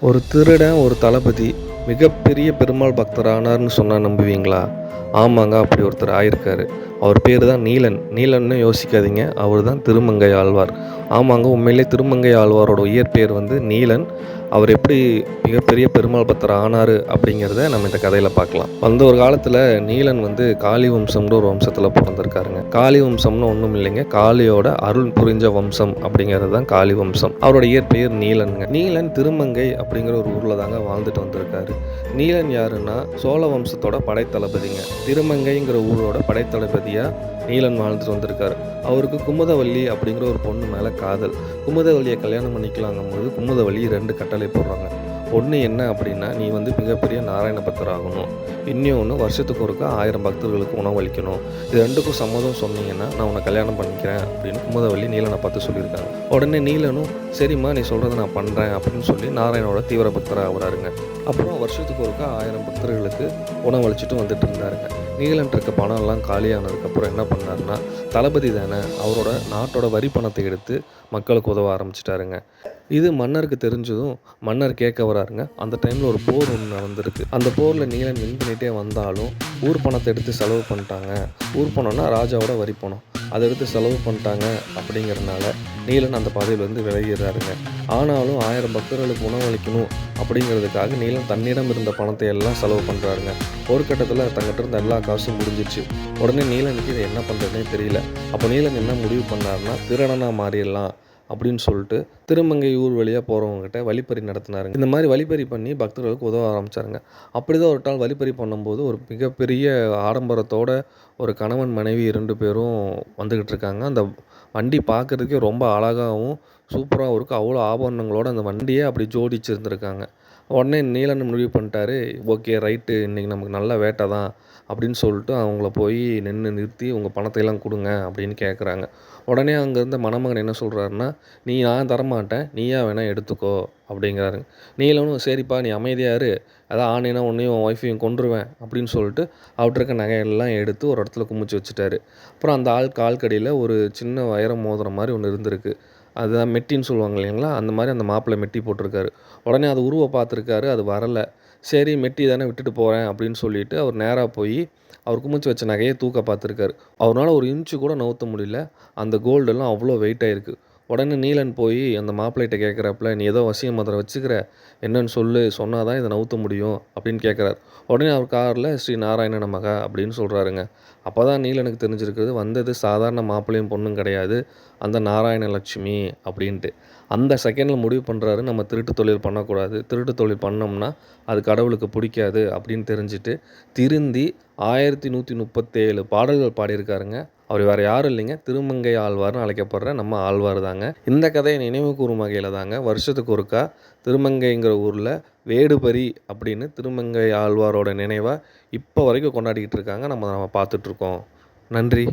ஒரு திருடன் ஒரு தளபதி மிகப்பெரிய பெருமாள் பக்தரானார்னு சொன்னால் நம்புவீங்களா? ஆமாங்க அப்படி ஒருத்தர் ஆயிருக்காரு. அவர் பேர் தான் நீலன். நீலன்னு யோசிக்காதீங்க. அவர் தான் திருமங்கை ஆழ்வார். ஆமாங்க உண்மையிலே திருமங்கை ஆழ்வாரோட இயற்பெயர் வந்து நீலன். அவர் எப்படி மிகப்பெரிய பெருமாள் பத்தர் ஆனார் அப்படிங்கிறத நம்ம இந்த கதையில் பார்க்கலாம். அந்த ஒரு காலத்தில் நீலன் வந்து காளி வம்சம்னு ஒரு வம்சத்தில் பிறந்திருக்காருங்க. காளி வம்சம்னு ஒன்றும் இல்லைங்க காளியோட அருள் புரிஞ்ச வம்சம் அப்படிங்கிறது தான் காளி வம்சம். அவரோட இயற்பெயர் நீலனுங்க. நீலன் திருமங்கை அப்படிங்கிற ஒரு ஊரில் தாங்க வாழ்ந்துட்டு வந்திருக்காரு. நீலன் யாருன்னா சோழ வம்சத்தோட படைத்தளபதிங்க. திருமங்கைங்கிற ஊரோட படைத்தளபதியாக நீலன் வாழ்ந்துட்டு வந்திருக்காரு. அவருக்கு குமுதவள்ளி அப்படிங்கிற ஒரு பொண்ணு மேலே காதல். குமுதவள்ளியை கல்யாணம் பண்ணிக்கலாங்கும் போது குமுதவள்ளி ரெண்டு கட்டளை போடுறாங்க. ஒன்று என்ன அப்படின்னா நீ வந்து மிகப்பெரிய நாராயண பக்தர் ஆகணும். இன்னொன்று வருஷத்துக்கு ஒருக்கா ஆயிரம் பக்தர்களுக்கு உணவளிக்கணும் இது ரெண்டுக்கும் சம்மதம் சொன்னீங்கன்னா நான் உன்னை கல்யாணம் பண்ணிக்கிறேன் அப்படின்னு குமுதவள்ளி நீலனை பார்த்து சொல்லியிருக்காங்க. உடனே நீலனும் சரிம்மா நீ சொல்கிறத நான் பண்ணுறேன் அப்படின்னு சொல்லி நாராயணோட தீவிர பக்தராக ஆகுறாருங்க. அப்புறம் வருஷத்துக்கு ஒருக்கா ஆயிரம் பக்தர்களுக்கு உணவளிச்சுட்டு வந்துட்டு இருந்தாருங்க. நீலன் இருக்க பணம்லாம் காலியானதுக்கப்புறம் என்ன பண்ணாருன்னா தளபதி தானே அவரோட நாட்டோட வரி பணத்தை எடுத்து மக்களுக்கு உதவ ஆரம்பிச்சிட்டாருங்க. இது மன்னருக்கு தெரிஞ்சதும் மன்னர் கேட்க வராருங்க. அந்த டைமில் ஒரு போர் ஒன்று நடந்திருக்கு. அந்த போரில் நீலன் வின் பண்ணிகிட்டே வந்தாலும் ஊர் பணத்தை எடுத்து செலவு பண்ணிட்டாங்க. ஊர் பணம்னா ராஜாவோட வரி பணம். அதை எடுத்து செலவு பண்ணிட்டாங்க அப்படிங்கிறனால நீலன் அந்த பதவியிலேருந்து விலகிடுறாருங்க. ஆனாலும் ஆயிரம் பக்தர்களுக்கு உணவளிக்கணும் அப்படிங்கிறதுக்காக நீலன் தன்னிடம் இருந்த பணத்தை எல்லாம் செலவு பண்ணுறாருங்க ஒரு கட்டத்தில் தங்கிட்ட இருந்த எல்லா காசும் முடிஞ்சிச்சு. உடனே நீலனுக்கு இதை என்ன பண்ணுறதுனே தெரியல. அப்போ நீலன் என்ன முடிவு பண்ணாருன்னா திருடனாக மாறிடலாம். அப்படின்னு சொல்லிட்டு திருமங்கை ஊர் வழியாக போகிறவங்ககிட்ட வழிப்பறி நடத்தினாருங்க. இந்த மாதிரி வழிப்பறி பண்ணி பக்தர்களுக்கு உதவ ஆரம்பித்தாருங்க அப்படி தான் ஒரு நாள் வழிப்பறி பண்ணும்போது ஒரு மிகப்பெரிய ஆடம்பரத்தோட ஒரு கணவன் மனைவி இரண்டு பேரும் வந்துக்கிட்டு இருக்காங்க. அந்த வண்டி பார்க்குறதுக்கே ரொம்ப அழகாகவும் சூப்பராகவும் இருக்குது அவ்வளோ ஆபரணங்களோடு அந்த வண்டியை அப்படி ஜோடிச்சிருந்துருக்காங்க. உடனே நீலன் முடிவு பண்ணிட்டாரு. ஓகே ரைட்டு இன்றைக்கி நமக்கு நல்ல வேட்டை தான் அப்படின்னு சொல்லிட்டு அவங்கள போய் நின்று நிறுத்தி உங்கள் பணத்தையெல்லாம் கொடுங்க அப்படின்னு கேட்குறாங்க உடனே அங்கே இருந்த மணமகன் என்ன சொல்கிறாருன்னா நீ நான் தரமாட்டேன் நீயா வேணால் எடுத்துக்கோ அப்படிங்கிறாருங்க நீலனும் சரிப்பா நீ அமைதியாக இரு. அதான் ஆனினா உன்னையும் உன் ஒய்ஃபையும் கொண்டுருவேன் அப்படின்னு சொல்லிட்டு அவர்கிட்ட இருக்க நகையெல்லாம் எடுத்து ஒரு இடத்துல குமிச்சு வச்சுட்டாரு. அப்புறம் அந்த ஆள் கால்கடியில் ஒரு சின்ன வைரம் மோதிரம் மாதிரி ஒன்று இருந்திருக்கு. அதுதான் மெட்டின்னு சொல்லுவாங்க இல்லைங்களா? அந்த மாதிரி அந்த மாப்பிள்ளை மெட்டி போட்டிருக்காரு. உடனே அது உருவை பார்த்துருக்காரு அது வரலை. சரி மெட்டி தானே விட்டுட்டு போகிறேன் அப்படின்னு சொல்லிட்டு அவர் நேராக போய் அவர் குமிச்சு வச்ச நகையை தூக்க பார்த்துருக்காரு. அவரால் ஒரு இன்ச்சு கூட நவுத்த முடியல. அந்த கோல்டெல்லாம் அவ்வளோ வெயிட் ஆயிருக்கு. உடனே நீலன் போய் அந்த மாப்பிள்ளைகிட்ட கேட்குறாப்புல நீ ஏதோ வசிய மதுரை வச்சுக்கிற. என்னன்னு சொல்லு. சொன்னால் தான் இதை நவுத்த முடியும். அப்படின்னு கேட்குறாரு. உடனே அவர் காரில் ஸ்ரீ நாராயண மகா அப்படின்னு சொல்கிறாருங்க அப்போ தான் நீலனுக்கு தெரிஞ்சிருக்கிறது வந்தது சாதாரண மாப்பிள்ளையும் பொண்ணும் கிடையாது. அந்த நாராயண லட்சுமி அப்படின்ட்டு. அந்த செகண்டில் முடிவு பண்ணுறாரு நம்ம திருட்டு தொழில் பண்ணக்கூடாது. திருட்டு தொழில் பண்ணோம்னா அது கடவுளுக்கு பிடிக்காது அப்படின்னு தெரிஞ்சுட்டு திருந்தி ஆயிரத்தி நூற்றி முப்பத்தேழு பாடல்கள் பாடியிருக்காருங்க. அவர் வேறு யாரும் இல்லைங்க. திருமங்கை ஆழ்வார்னு அழைக்கப்படுற நம்ம ஆழ்வார் தாங்க. இந்த கதையை நினைவு கூறும் வகையில் தாங்க வருஷத்துக்கு ஒருக்கா திருமங்கைங்கிற ஊரில் வேடுபரி அப்படின்னு திருமங்கை ஆழ்வாரோட நினைவாக இப்போ வரைக்கும் கொண்டாடிக்கிட்டு இருக்காங்க. நம்ம நம்ம பார்த்துட்ருக்கோம் நன்றி.